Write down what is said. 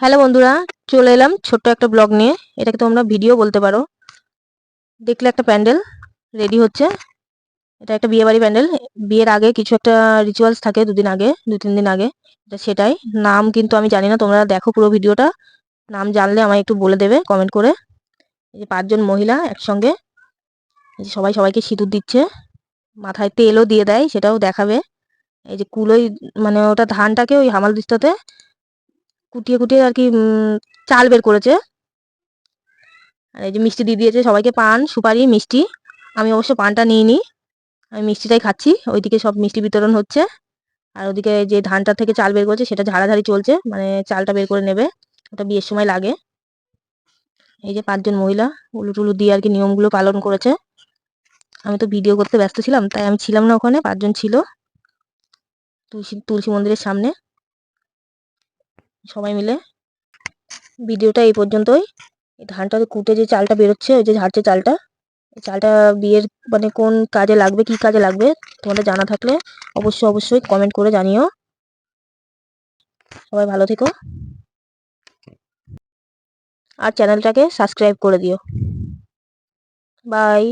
Hello বন্ধুরা, চলে এলাম ছোট্ট একটা ব্লগ নিয়ে। এটাকে তোমরা ভিডিও বলতে পারো। দেখলে একটা প্যান্ডেল, রেডি হচ্ছে। এটা একটা বিয়ে বাড়ি প্যান্ডেল। বিয়ের আগে কিছু একটা রিচুয়ালস থাকে দুদিন আগে দু তিন দিন আগে। এটা সেটাই। নাম কিন্তু আমি জানি না, তোমরা দেখো পুরো ভিডিওটা। নাম জানলে আমায় একটু বলে দেবে কমেন্ট করে। এই যে পাঁচজন মহিলা একসঙ্গে। সবাই সবাইকে সিঁদুর দিচ্ছে। মাথায় তেলও দিয়ে দেয়, সেটাও দেখাবে। এই যে কুলোই মানে ওটা ধানটাকে ওই হামাল দিস্তাতে কুটিয়ে কুটিয়ে আর কি চাল বের করেছে। আর এই যে মিষ্টি দিয়ে দিয়েছে সবাইকে পান, সুপারি, মিষ্টি। আমি অবশ্য পানটা নিইনি, আমি মিষ্টিটাই খাচ্ছি। ওইদিকে সব মিষ্টি বিতরণ হচ্ছে। আর ওদিকে যে ধানটা থেকে চাল বের করেছে সেটা ঝাড়াঝাড়ি চলছে মানে চালটা বের করে নেবে। ওটা বিয়ের সময় লাগে। এই যে পাঁচজন মহিলা, উলু টুলু দিয়ে আর কি নিয়মগুলো পালন করেছে। আমি তো ভিডিও করতে ব্যস্ত ছিলাম, তাই আমি ছিলাম না ওখানে, পাঁচজন ছিল। তুলসী তুলসী মন্দিরের সামনে। সবাই মিলে। ভিডিওটা এই পর্যন্তই। ধানটা কুটে যে চালটা বেরোচ্ছে, ওই যে ঝাড়ছে চালটা চালটা বিয়ের মানে কোন কাজে লাগবে, কি কাজে লাগবে, তোমাদের জানা থাকলে অবশ্যই অবশ্যই কমেন্ট করে জানিও। সবাই ভালো থেকো। আর চ্যানেলটাকে সাবস্ক্রাইব করে দিও। বাই